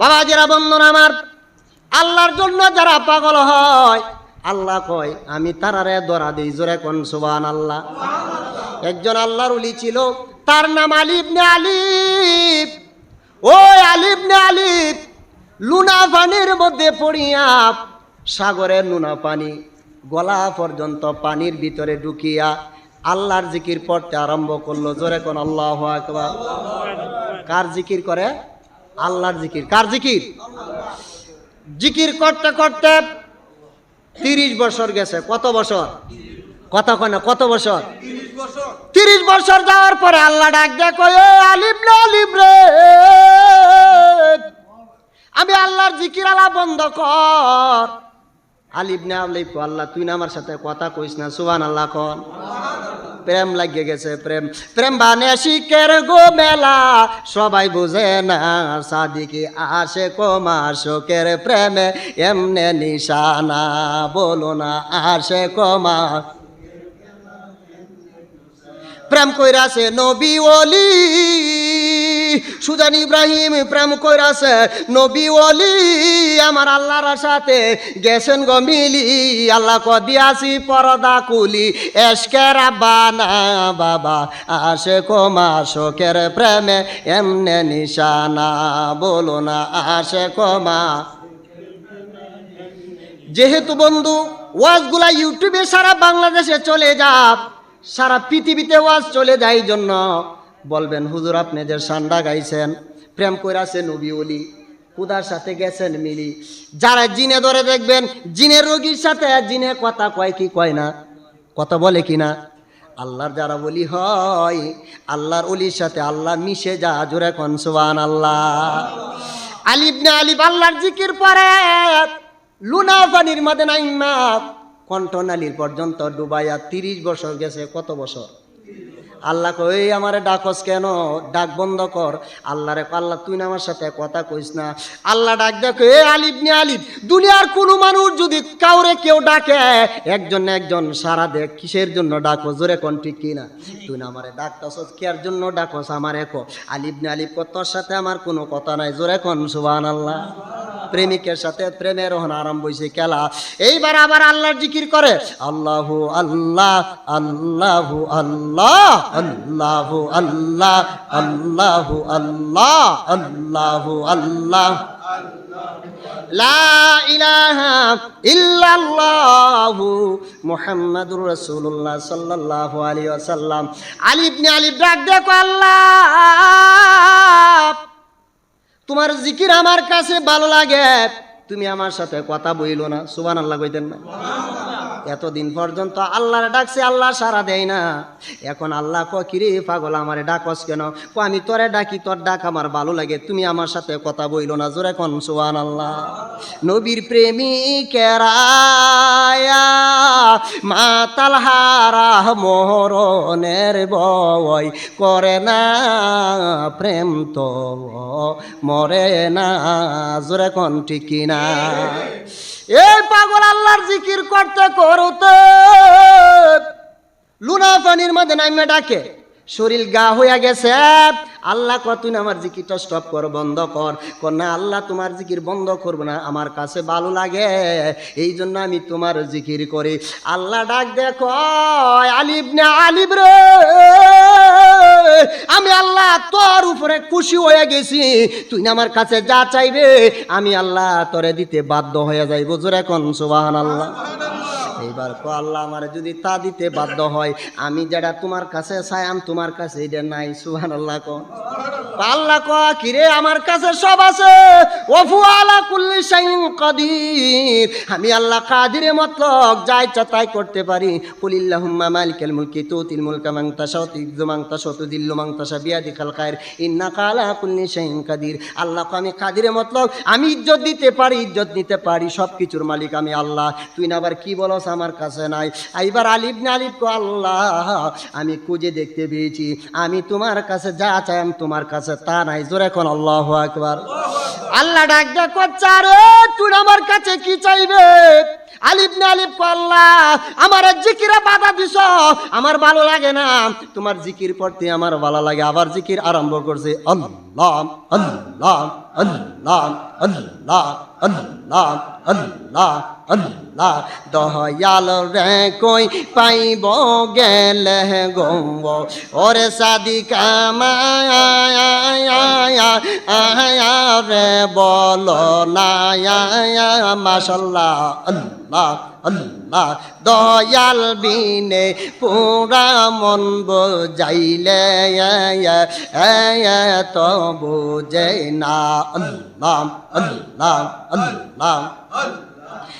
বাবা, যারা বন্ধন আমার, আল্লাহর জন্য যারা পাগল হয়, আল্লাহ কয়, আমি তারারে ধরা দিই, জোরে কোন সুবান আল্লাহ একজন আল্লাহর উলি ছিল, তার নাম আলিব নে আলিফ। ওই আলিব নে আলিফ লুনা পানির মধ্যে পড়িয়া সাগরের লুনা পানি, গলা পর্যন্ত পানির ভিতরে ঢুকিয়া আল্লাহর জিকির পড়তে আরম্ভ করল। জোরে কোন আল্লাহ কার জিকির করে? আল্লাহর জিকির। কার জিকির? জিকির করতে করতে তিরিশ বছর গেছে। কত বছর? কত কনে কত বছর? তিরিশ বছর যাওয়ার পরে আল্লাহ ডাক দেখো রে? আমি আল্লাহর জিকির আলা বন্ধ কর। আলিব না আল্লাহ তুই না আমার সাথে কথা কইস না সুবান আল্লাহ কন প্রেম লাগিয়ে গেছে, প্রেম। প্রেম বানে শিকের গো মেলা, সবাই বুঝে না, সাদিকি আসে কমা শোকের প্রেমে, এমনে নিশানা বলো না, আসে কমা প্রেম কইরা সে নবী ওলি সুজান ইব্রাহিম প্রেম কইরাছে, নবী ওলি, আমার আল্লাহর সাথে গেছেন গো মিলি, আল্লাহ ক দিয়াছি পরদা কুলি এসকের বানা বাবা আসে কমা শোকের প্রেমে এমনে নিশানা, বলো না আসে কমা যেহেতু বন্ধু, ওয়াজগুলা ইউটিউবে সারা বাংলাদেশে চলে যাক, সারা পৃথিবীতে ওয়াজ চলে যায় জন্য। বলবেন, হুজুর, আপনি যে সান্ডা গাইছেন, প্রেম কইরাছে নবী অলি কুদার সাথে গেছেন মিলি। যারা জিনে ধরে দেখবেন জিনের রোগীর সাথে, জিনে কথা কয় কি কয় না, কথা বলে কি না? আল্লাহর যারা বলি হয়, আল্লাহর অলির সাথে আল্লাহ মিশে যা, জোরে কনসুবান আল্লাহ আলিব না আলিব আল্লাহর জিকির পরে, লুনা পানির মধ্যে নাইমা কণ্ঠনালীর পর্যন্ত ডুবাইয়া তিরিশ বছর গেছে, কত বছর? আল্লাহ কই আমারে ডাকস কেন? ডাক বন্ধ কর। আল্লাহরে কয়, আল্লাহ তুই না আমার সাথে কথা কইস না। আল্লাহ ডাক দেখো এ আলিফ নে আলিফ দুনিয়ার কোনো মানুষ যদি কাউরে কেউ ডাকে একজন একজন সারা দেখ কিসের জন্য ডাকো? জোরে কোন ঠিক কিনা? তুই না আমারে ডাকতাছস কেয়ার জন্য ডাকস আমারে কো? আলিফ নে আলিফ তোর সাথে আমার কোনো কথা নাই। জোরে কোন সুবহানাল্লাহ। প্রেমিকের সাথে প্রেমের হন আরম্ভ হয়েছে খেলা। এইবার আবার আল্লাহর জিকির করে আল্লাহ আল্লাহ আল্লাহ আল্লাহ। আল্লাহ আল্লাহ আল্লাহ আল্লাহ আল্লাহ আল্লাহ। লা ইলাহা ইল্লাল্লাহু আলী আল্লাহ, তোমার জিকির আমার কাছে ভালো লাগে। তুমি আমার সাথে কথা বইল না। সুবান আল্লাহ কইতেন না। এতদিন পর্যন্ত আল্লাহর ডাকছে, আল্লাহ সারা দেয় না। এখন আল্লাহ কিরে পাগল, আমারে ডাকস কেন? ক, আমি তোরে ডাকি, তোর ডাক আমার ভালো লাগে। তুমি আমার সাথে কথা বইল না। জোরে কোন সুবান আল্লাহ নবীর প্রেমিকেরা মাতাল হারা মোহরনের বয় করে না, প্রেম তো মরে না। জোরে কোন ঠিক না এই পাগল আল্লাহর জিকির করতে করতে লুনা পানির মধ্যে নামে ডাকে, শরীর গা হইয়া গেছে। আল্লাহ কত তুই না আমার জিকিরটা স্টপ কর, বন্ধ কর। না, আল্লাহ তোমার জিকির বন্ধ করব না, আমার কাছে ভালো লাগে, এই জন্য আমি তোমার জিকির করি। আল্লাহ ডাক দেখো আলিব না আলিব রে। আমি আল্লাহ তোর উপরে খুশি হয়ে গেছি। তুই আমার কাছে যা চাইবে, আমি আল্লাহ তরে দিতে বাধ্য হয়ে যাইব। জোরে এখন সুবাহ আল্লাহ এইবার কো আল্লাহ আমার যদি তা দিতে বাধ্য হয়, আমি যেটা তোমার কাছে চাইম তোমার কাছে এটা নাই সুহান আল্লাহ ক আল্লাহ ক কিরে, আমার কাছে সব আছে। ওফু আলা কুল্লি কাদির। আমি আল্লাহ কাদিরে মতলব করতে পারি। কুলিল্লাহুম্মা মালিকাল মুলকি তুতিল মুলকা কুল্লি কাদির। আল্লাহ ক আমি কাদিরে আমি ইজ্জত দিতে পারি, ইজ্জত নিতে পারি সব কিছুর মালিক আমি আল্লাহ। তুই না আবার কি বলস আমার কাছে নাই। এইবার আলিফ না আলিফ কো আল্লাহ, আমি খুঁজে দেখতে পেয়েছি। আমি তোমার কাছে যা চাই, আমি তোমার কাছে তা নাই। জোরে কোন আল্লাহ আকবার। আল্লাহ ডাক ডাক করছে, আরে তুই আমার কাছে কি চাইবে? আলিফ না আলিফ কো আল্লাহ, আমার জিকিরে বাধা দিছ। আমার ভালো লাগে না। তোমার জিকির পড়তে আমার ভালো লাগে। আবার জিকির আরম্ভ করছে আল্লাহ আল্লাহ আল্লাহ আল্লাহ আল্লাহ আল্লাহ আল্লাহ দহয়াল রে কই পাইব গেলে গৌব। ওরে সাদি কামায়া রে বল না মাশাল্লাহ। আল্লাহ আল্লাহ দয়াল বিনে পুরা মন বোঝাইলে তো বুঝে না। আল্লাহ আল্লাহ আল্লাহ।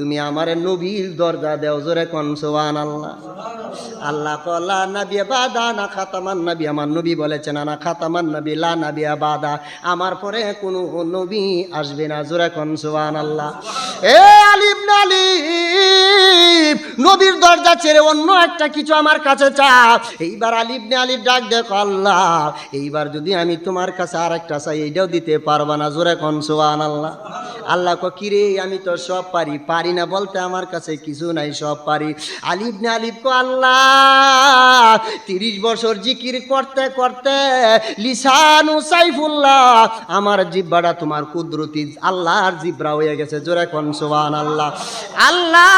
তুমি আমার নবীর দরজা দেও জোরে কন সোহান আল্লাহ আল্লাহ কলা নাবিয়া বাদা, না খাতামান নবী। আমার নবী বলেছেন না খাতামান নবী, লা নাবিয়া বাদা। আমার পরে কোনো নবী আসবে না, জোরে কন সোহান আল্লাহ এ আলিম না আলিফ নবীর দরজা ছেড়ে অন্য একটা কিছু আমার কাছে চাও। এইবার আলিফ নে আলিফ ডাক দেখো আল্লাহ। এইবার যদি আমি তোমার কাছে আর একটা চাই, এইটাও দিতে পারবা না, জোরে কন সোহান আল্লাহ আল্লাহ কিরে, আমি তো সব পারি। পারি না বলতে আমার কাছে কিছু নাই, সব পারি। আলিফ নে আলিফ কো আল্লাহ, তিরিশ বছর জিকির করতে করতে লিসানু সাইফুল্লাহ, আমার জিব্বাটা তোমার কুদরতি আল্লাহর জিব্রা হয়ে গেছে। জোরে কন সোহান আল্লাহ আল্লাহ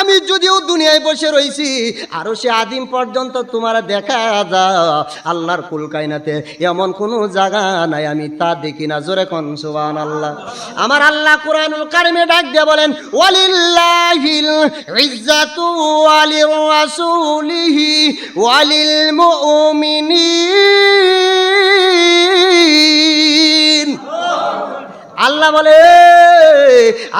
আমি যদিও দুনিয়ায় বসে রয়েছি আরও সে আদিম পর্যন্ত তোমার দেখা যা আল্লাহর কুলকাইনাতে এমন কোনো জায়গা নাই, আমি তা দেখি না। জোরে কন সুবান আল্লাহ আমার আল্লাহ কোরআনুল কারিমে ডাক দিয়ে বলেন, ওয়ালিল্লাহিল ইজ্জাতু ওয়ালির রাসূলিহি ওয়ালিল মুমিনিন। আল্লাহ বলে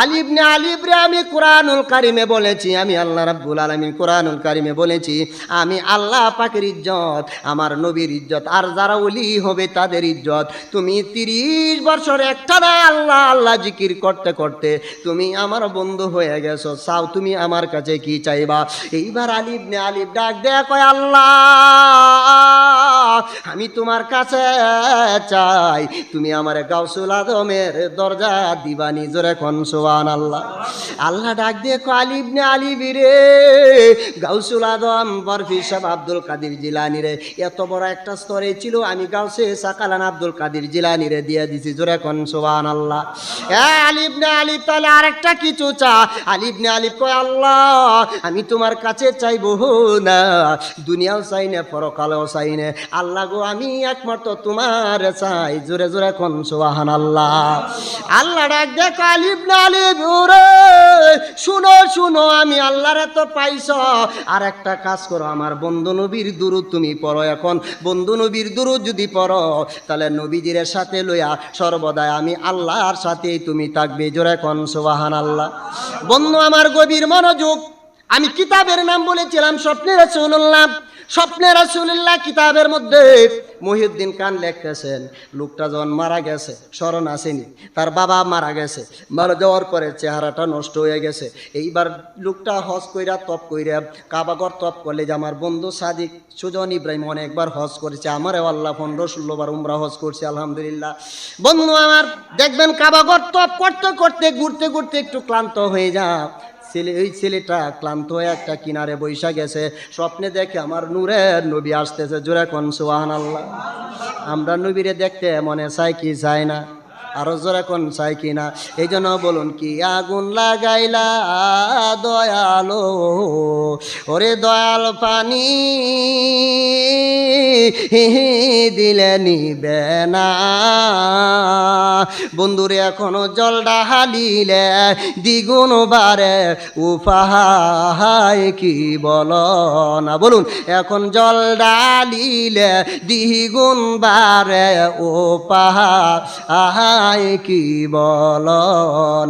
আলিব নে আলিব রে আমি কোরআনুল কারিমে বলেছি, আমি আল্লাহ রাব্বুল আলামিন কোরআনুল কারিমে বলেছি, আমি আল্লাহ পাকের ইজ্জত, আমার নবীর ইজ্জত, আর যারা ওলি হবে তাদের ইজ্জত। তুমি তিরিশ বছর একটা না আল্লাহ আল্লাহ জিকির করতে করতে তুমি আমার বন্ধু হয়ে গেছো। চাও তুমি আমার কাছে কি চাইবা? এইবার আলিব নে আলিব ডাক দেয়া কয়, আল্লাহ, আমি তোমার কাছে চাই, তুমি আমার গাউসুল আদমের দরজা দিবানি জোরে কোন সোয়ান আল্লাহ আল্লাহ ডাক দিয়ে আলিব নে আলিবি রে গাউসুল আদম, বরফি সাহেব আব্দুল কাদির জিলানি রে। এত বড় একটা স্তরে ছিল, আমি গাউসে সাকালান আব্দুল কাদির জিলানি রে দিয়ে দিছি, জোরে কোন সোয়ান আল্লাহ আলিব নে আলিব তাহলে আরেকটা কিছু চা। আলিব নে আলিব কয়, আল্লাহ, আমি তোমার কাছে চাইব না। দুনিয়াও চাই না, পরকালেও চাই না। আল্লাহ গো, আমি একমাত্র তোমার চাই। জোরে জোরে কোন সোহান আল্লাহ আল্লাহ ডাক দেখ আলিব না শুনো শুনো, আমি আল্লাহরে তো পাইছ। আর একটা কাজ করো, আমার বন্ধু নবীর দুরুদ তুমি পড়ো এখন। বন্ধু নবীর দুরুদ যদি পড়ো, তাহলে নবীজির সাথে লইয়া সর্বদাই আমি আল্লাহর সাথেই তুমি থাকবে। জোরে কোন সোহান আল্লাহ বন্ধু, আমার গভীর মনোযোগ। আমি কিতাবের নাম বলেছিলাম স্বপ্নের রাসূলুল্লাহ। স্বপ্নের রাসূলুল্লাহ কিতাবের মধ্যে মহিউদ্দিন খান লিখতেছেন, লোকটা যখন মারা গেছে, স্মরণ আসেনি, তার বাবা মারা গেছে, মারা যাওয়ার পরে চেহারাটা নষ্ট হয়ে গেছে। এইবার লোকটা হজ কইরা তপ কইরা কাবাগর তপ করলে যে আমার বন্ধু সাদিক সুজন ইব্রাহিম অনেকবার হজ করেছে, আমারও আল্লাহ পনেরো ষোলোবার উমরা হজ করছে, আলহামদুলিল্লাহ। বন্ধু আমার, দেখবেন কাবাগর তপ করতে করতে, ঘুরতে ঘুরতে একটু ক্লান্ত হয়ে যা। ছেলে ওই ছেলেটা ক্লান্ত হয়ে একটা কিনারে বৈশা গেছে। স্বপ্নে দেখে আমার নূরের নবী আসতেছে। জোরে কন সুহান আল্লাহ আমরা নবীরে দেখতে মনে চাই কি চাই না। আরও জোরে কোন চাই কি না এই জন্য বলুন কি আগুন লাগাইলা দয়ালো? ওরে দয়াল পানি দিলে নিবে না। বন্ধুরে, এখনও জল ডাহালিলে দ্বিগুণ বারে উপাহায় কি বল না? বলুন, এখন জল ডালিলে দ্বিগুণ বারে উপাহায় কি বল?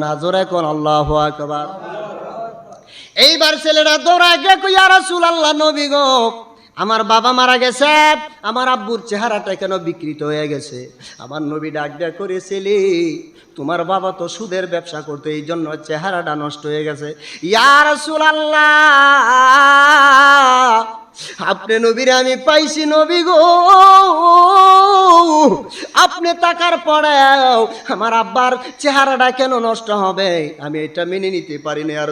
না, জোরে কোন আল্লাহ আকবার। এইবার ছেলেরা দৌড়া গে কইয়া রাসূল আল্লাহ নবী গো, আমার বাবা মারা গেছে, আমার আব্বুর চেহারাটা কেন বিকৃত হয়ে গেছে? আমার নবী ডাক ডাক করে ছেলে, তোমার বাবা তো সুদের ব্যবসা করতো এই জন্য চেহারাটা নষ্ট হয়ে গেছে। ইয়া রাসূল আল্লাহ আপনি নবীরে আমি পাইছি নবী গো। আপনি তাকার পরেও আমার আব্বার চেহারাটা কেন নষ্ট হবে? আমি এটা মেনে নিতে পারি না আর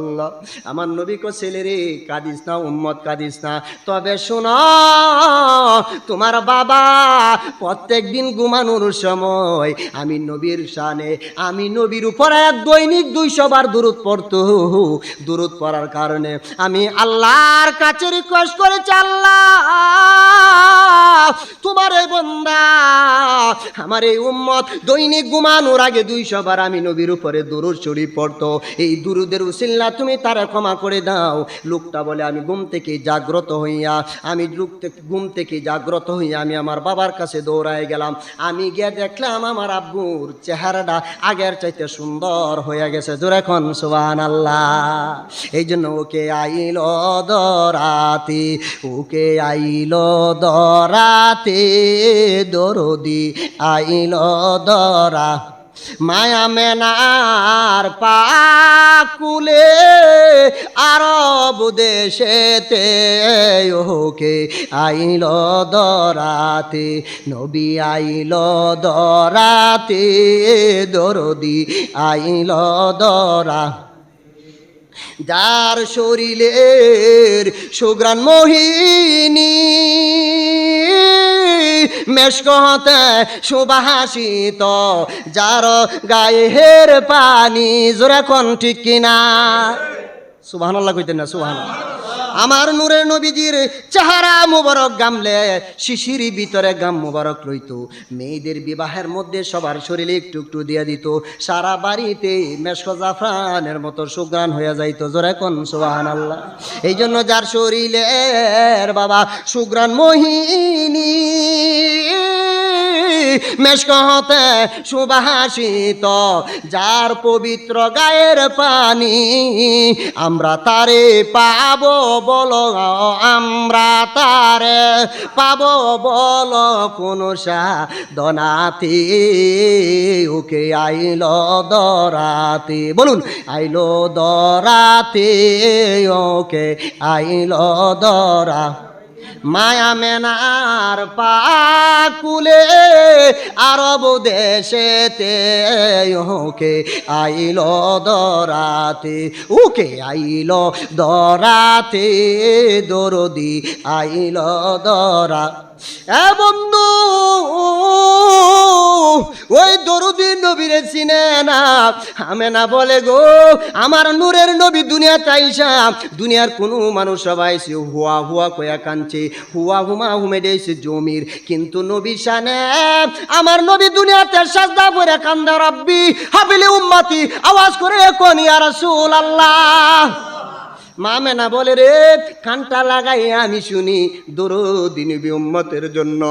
আল্লাহ আমার নবী কো ছেলে রে কাঁদিস না, উম্মত কাঁদিস না। তবে শোনো, তোমার বাবা প্রত্যেক দিন ঘুমানোর সময় আমি নবীর শানে, আমি নবীর উপর দৈনিক দুইশো বার দূরত পড়তো। দূরত পড়ার কারণে আমি আল্লাহর কাছে রিকোয়েস্ট করেছি আল্লাহ তোমার এই বন্দা, আমার এই উম্মত দৈনিক ঘুমানোর আগে দুইশো বার আমি নবীর উপরে দূরত শরীফ পড়তো। এই দুরুদের উসিল্লা তুমি তারা ক্ষমা করে দাও। লোকটা বলে, আমি ঘুম থেকে জাগ্রত হইয়া, আমি লোক ঘুম থেকে জাগ্রত হইয়া আমি আমার বাবার কাছে দৌড়ায় গেলাম। আমি গিয়ে দেখলাম আমার আব্বুর চেহারাটা আগের চাইতে সুন্দর হয়ে গেছে। জোরেখন সুবান আল্লাহ এই জন্য ওকে আইল দরাতে ওকে আইল দরাতে, দরদি আইল দরা। মায়া মেনার পাকুলে, আরব দেশেতে ওকে আইল দরাতে। নবী আইল দরাতে, দরদি আইল দরা। যার শরীরের সুগ্রাণ মোহিনী, মেশক হতে শোভাসিত যার গায়ে হের পানি জোরা কণ্ঠিক ঠিক কিনা? সুবাহ কইতেন না সুবাহ আমার নূরের নবীজির চেহারা মুবারক গামলে, শিশির ভিতরে গাম মুবারক রইত। মেয়েদের বিবাহের মধ্যে সবার শরীরে একটু একটু দিয়ে দিত। সারা বাড়িতে মেশক জাফরানের মতো সুগ্রান হয়ে যাইতো। জোরে কোন সোহান আল্লাহ এই জন্য যার শরীরের বাবা সুগ্রান মোহিনী মেশকহতে সুবাহাসিত যার পবিত্র গায়ের পানি আমরা তারে পাব বলো, আমরা তারে পাব বলো, কোন দনাতে ওকে আইল দরাতে, বলুন, আইল দরাতে, ওকে আইল দরা মায়া মেনার পাকুলে আরব দেশেতে ওকে আইল দরাতে, ওকে আইল দরাতে, দরদি আইল দরা। এ বন্ধু ওই দরুদি নবীরে চিনে না। আমি না বলে গো, আমার নূরের নবী দুনিয়া চাইসা দুনিয়ার কোনো মানুষ সবাই সে হুয়া হুয়া কয়া কানছে হুয়া হুমা হুমে দিয়েছে জমির। কিন্তু নবী সানে আমার নবী দুনিয়াতে সাজদা করে কান্দা, রব্বি হাবিলি উম্মাতি, আওয়াজ করে কোন ইয়া রাসূল আল্লাহ না বলে রে, কানটা লাগাই আমি শুনি দরদিন উম্মতের জন্য।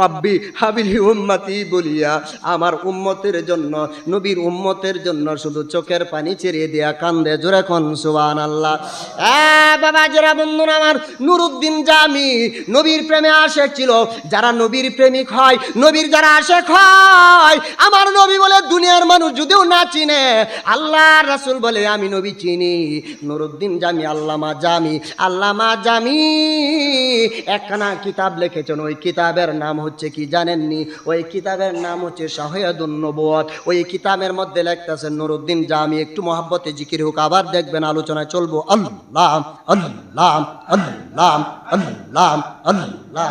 রব্বি হাবিলি উম্মতি বলিয়া আমার উম্মতের জন্য, নবীর উম্মতের জন্য শুধু চোখের পানি ছেড়ে দেয়া কান্দে জোরে কন সুবান আল্লাহ বাবা, যারা বন্ধুরা আমার নুরুদ্দিন জামি, নবীর প্রেমে আশেক ছিল, যারা নবীর প্রেমিক হয়, নবীর যারা আশেক হয়, আমার নবী বলে দুনিয়ার মানুষ যদিও না চিনে আল্লাহ রাসুল বলে আমি নবী চিনি। নুরুদ্দিন জামি আল্লামা জামি আল্লামা জামি। একখানা কিতাব লিখেছেন, ওই কিতাবের নাম হচ্ছে কি জানেননি? ওই কিতাবের নাম হচ্ছে শাহেদুন নবুয়ত। ওই কিতাবের মধ্যে লিখতেছেন নুরুদ্দিন জামি, একটু মহাব্বতে জিকির হোক, আবার দেখবেন আলোচনায় চলবো। আল্লাহ আল্লাহ আল্লাহ আল্লাহ আল্লাহ আল্লাহ।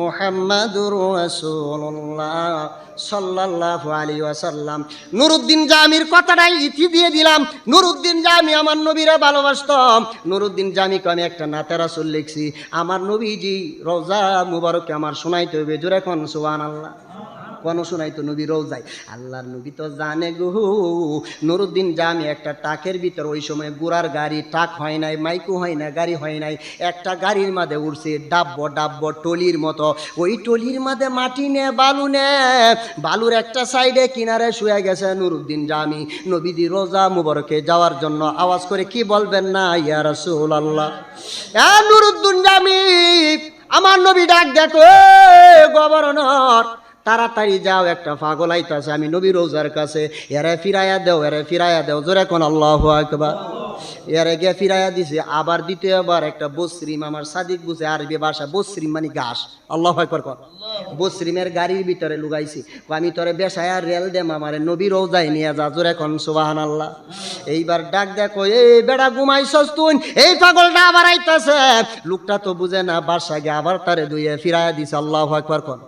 মুহাম্মাদুর রাসূলুল্লাহ সাল্লাল্লাহু আলাইহি ওয়াসাল্লাম। নুরুদ্দিন জামির কথাটাই ইতি দিয়ে দিলাম। নুরুদ্দিন জামি আমার নবীরা ভালোবাসতাম নুরুদ্দিন জামিকে আমি একটা নাতে রাসূল লিখছি। আমার নবীজি রোজা মুবারককে আমার শোনাইতে হবে জোরে সুবান সুবহানাল্লাহ। কোন শোনাই তো নবী রোজাই আল্লাহর নবী তো জানে গো। নুরুদ্দিন জামি একটা টাকের ভিতর ওই সময় গুড়ার গাড়ি টাক হয় নাই, মাইকু হয় না গাড়ি হয় নাই। একটা গাড়ির মাঝে উঠছে ডাব্ব ডাব্ব টলির মতো। ওই টলির মাঝে মাটি নে, বালু নে। বালুর একটা সাইডে কিনারে শুয়ে গেছে নুরুদ্দিন জামি। নবীদি রোজা মুবারকে যাওয়ার জন্য আওয়াজ করে কি বলবেন না, ইয়া রাসূল আল্লাহ নুরুদ্দিন জামি, আমার নবী ডাক দেখো, গভর্নর। তাড়াতাড়ি যাও, একটা পাগল আইতাছে, আমি নবী রোজার কাছে, এরে ফিরাইয়া দেও, এরে ফিরাইয়া দেও, জোরে কোন আল্লাহ একবার এরে গিয়ে ফিরাইয়া দিছে, আবার দ্বিতীয়বার একটা বসরিম, আমার সাদিক বুঝে আরবি ভাষা বসরিম মানে ঘাস। আল্লাহ একবার কর। বসরিমের গাড়ির ভিতরে লুগাইছি। আমি তোরে বেসায়া রেল দেম, আমারে নবী রোজাই নিয়ে যা জোরে কোন সুবাহান আল্লাহ এইবার ডাক দেখো এই বেড়া ঘুমাইছস তুই? এই পাগলটা আবার আইতাছে। লোকটা তো বুঝে না বাসা গে আবার তারে দুইয়ে ফিরাইয়া দিছে, আল্লাহ আকবার কর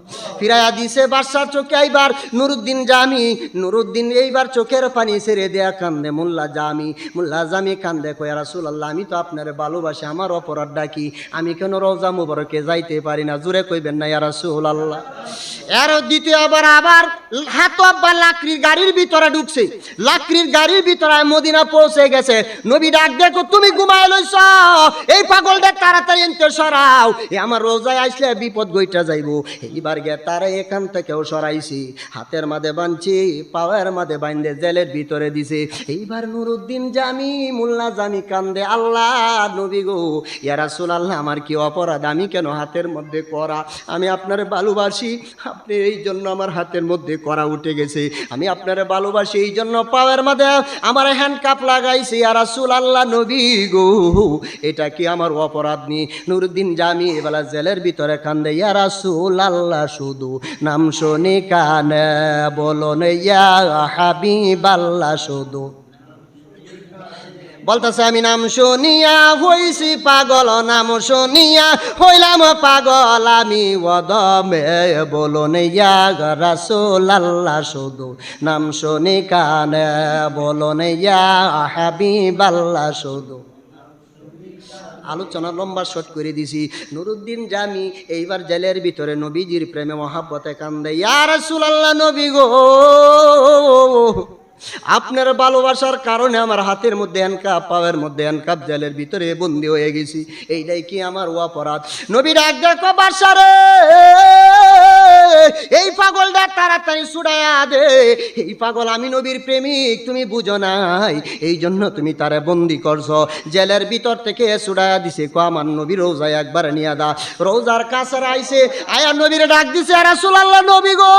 ফিরাইয়া দিছে বাদশার চোখে, এইবার নুরুদ্দিন জামি। নুরুদ্দিন এইবার চোখের পানি ছেড়ে দেয়া কান্দে, মোল্লা জামি মোল্লা জামি কান্দে। কয়া রাসুল আল্লাহ আমি তো আপনার ভালোবাসি, আমার অপরাধ ডাকি আমি কেন রোজা মুবারকে যাইতে পারি না। জুড়ে কইবেন না, ইয়া রাসুল আল্লাহ এর দ্বিতীয় আবার আবার হাত আব্বা লাকড়ির গাড়ির ভিতরে ঢুকছে। লাকড়ির গাড়ির ভিতরে মদিনা পৌঁছে গেছে। নবী ডাক দেখো, তুমি ঘুমায় লইছ? এই তাড়াতাড়ি এনতে সরাও। এ আমার রোজায় আসলে বিপদ গইটা যাইবো। এইবার গে তারা এখান থেকেও সরাইছি। হাতের মাঝে বানছি, পাওয়ার মাঝে বাইন্দে জেলের ভিতরে দিছে। এইবার নুরুদ্দিন জামি, মোল্লা জামি কান্দে, আল্লাহ, নবী গো ইয়ারা আল্লাহ আমার কি অপরাধ? আমি কেন হাতের মধ্যে করা আমি আপনার ভালোবাসি, আপনি এই জন্য আমার হাতের মধ্যে করা উঠে গেছে। আমি আপনার ভালোবাসি, এই জন্য পাওয়ার মাঝে আমার হ্যান্ড কাপ লাগাইছি। আর রাসুল আল্লাহ নবী গো, এটা কি আমার অপরাধ নি? নুরুদ্দিন জামি এবেলা জেলের ভিতরে কান্দে, ইয়া রাসুল আল্লাহ শুধু নাম শোনে কানে, বলো ইয়া হাবিব আল্লাহ শুধু। বলতেছে, আমি নাম শুনিয়া হইছি পাগল, নাম শুনিয়া হইলাম পাগল। আমি ওদমে বলুন, ইয়া রাসূল আল্লাহ শুধু নাম শুনি কানে বলুন, ইয়া হাবিব আল্লাহ শুধু আলোচনা লম্বা শট করে দিছি। নুরুদ্দিন জামি এইবার জেলের ভিতরে নবীজির প্রেমে মহাব্বতে কান্দে, ইয়া রাসূলুল্লাহ, নবী গো! আপনার ভালোবাসার কারণে আমার হাতের মধ্যে হ্যান্ডকাপ পাওয়ার মধ্যে হ্যান্ডকাপ জেলের ভিতরে বন্দি হয়ে গেছি। এইটাই কি আমার ও অপরাধ নবীর এক দেখো বাসারে এই পাগলটা তাড়াতাড়ি ছুড়াইয়া দে। এই পাগল আমি নবীর প্রেমিক, তুমি বুঝো নাই। এই জন্য তুমি তারে বন্দি করছ। জেলের ভিতর থেকে ছুড়াইয়া দিছে, কো আমার নবী রোজায় একবার নিয়ে দা। রোজার কাছে আইছে, আয়া নবীরে ডাক দিছে আল্লাহ নবী গো!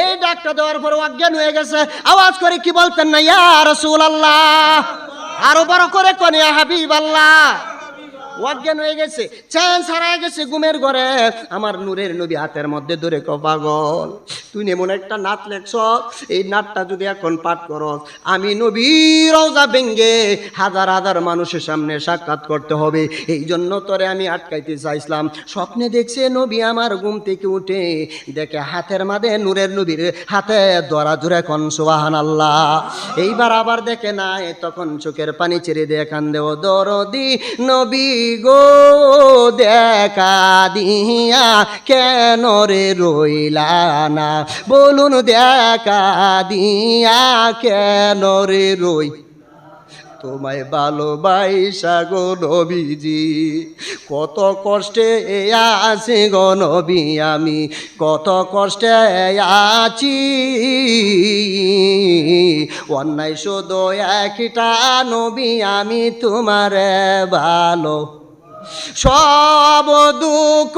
এই ডাকটা দেওয়ার পর অজ্ঞান হয়ে গেছে। আওয়াজ করে কি বলতেন না, ইয়া রাসূলুল্লাহ? আরও বড় করে কোন হাবিব আল্লাহ অজ্ঞান হয়ে গেছে চ্যান হারায় গেছে ঘুমের ঘরে। আমার নূরের নবী হাতের মধ্যে ধরে ক, পাগল। তুই এমন একটা নাট লেখছ, এই নাটটা যদি এখন পাঠ করস, আমি নবী রওজা ভেঙ্গে হাজার হাজার মানুষের সামনে সাক্ষাৎ করতে হবে। এই জন্য তোরে আমি আটকাইতে চাইছিলাম। স্বপ্নে দেখছে নবী আমার ঘুম থেকে উঠে, দেখে হাতের মাঝে নূরের নবীর হাতে দরা জুড়ে কন সোহান আল্লাহ এইবার আবার দেখে নাই, তখন চোখের পানি ছেড়ে দিয়ে কান্দে, ও দরদি নবী। গো দেখা দিয়া কেন রে রইলা না? বলুন দেখা দিয়া কেন রে রই তোমায় ভালোবাইসা গো নবীজি। কত কষ্টে আছি গো আমি, কত কষ্টে আছি। অন্যায় শুধু একটা নবী আমি, তোমার ভালো সব দুঃখ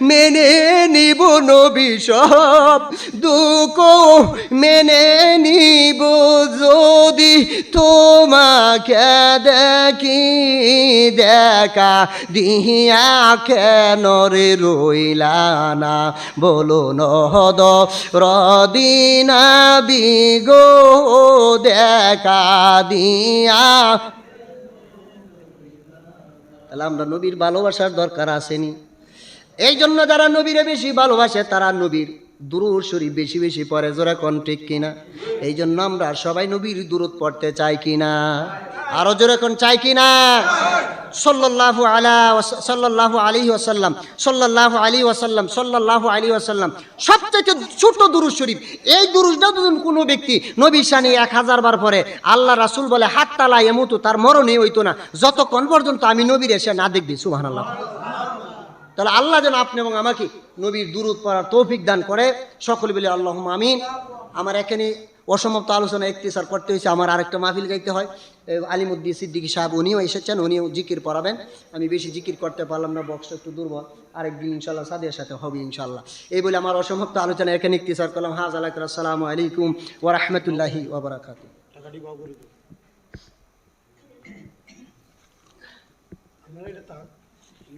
মেনে নিব নবী, সব দুঃখ মেনে নিব। যদি তোমাকে দেখি, দেখা দিয়া কেন রে রইলা না? বলো নহদ রদিনা বিগো, দেখা দিয়া তাহলে আমরা নবীর ভালোবাসার দরকার আসেনি। এই জন্য যারা নবীরে বেশি ভালোবাসে তারা নবীর দুরুদ শরীফ বেশি বেশি পরে জোরে কোন ঠিক কিনা? এই জন্য আমরা সবাই নবীর দুরুদ পড়তে চাই কিনা? আরও জোরে কোন চাই কিনা? সাল্লাল্লাহু আলা সাল্লাল্লাহু আলাইহি ওয়াসাল্লাম, সাল্লাল্লাহু আলাইহি ওয়াসাল্লাম, সাল্লাল্লাহু আলাইহি ওয়াসাল্লাম। সবচেয়ে ছোট দুরুদ শরীফ, এই দুরুদটা যদি কোনো ব্যক্তি নবী শানি এক হাজার বার পরে আল্লাহ রাসূল বলে, হাত্তালা এমতো তার মরণই হইতো না। যতক্ষণ পর্যন্ত আমি নবীর এসে না দেখবি, সুবহানাল্লাহ। তাহলে আল্লাহ যেন আপনি এবং আমাকে নবীর দুরুদ পড়ার তৌফিক দান করে। সকলে বলে আল্লাহ আমিন। আমার এখানে অসমাপ্ত আলোচনা একটিসার করতে হয়েছে। আমার আরেকটা মাহফিল গাইতে হয়। আলিমুদ্দিন সিদ্দিকী সাহেব উনিও এসেছেন উনিও জিকির পড়াবেন। আমি বেশি জিকির করতে পারলাম না বক্সটা একটু দুর্বল। আরেকদিন ইনশাল্লাহ সাদের সাথে হবে ইনশাল্লাহ এই বলে আমার অসমাপ্ত আলোচনা এখানে একটিসার করলাম। হাজ আলাইকুম আসসালামু আলাইকুম ওয়া রাহমাতুল্লাহি ওয়া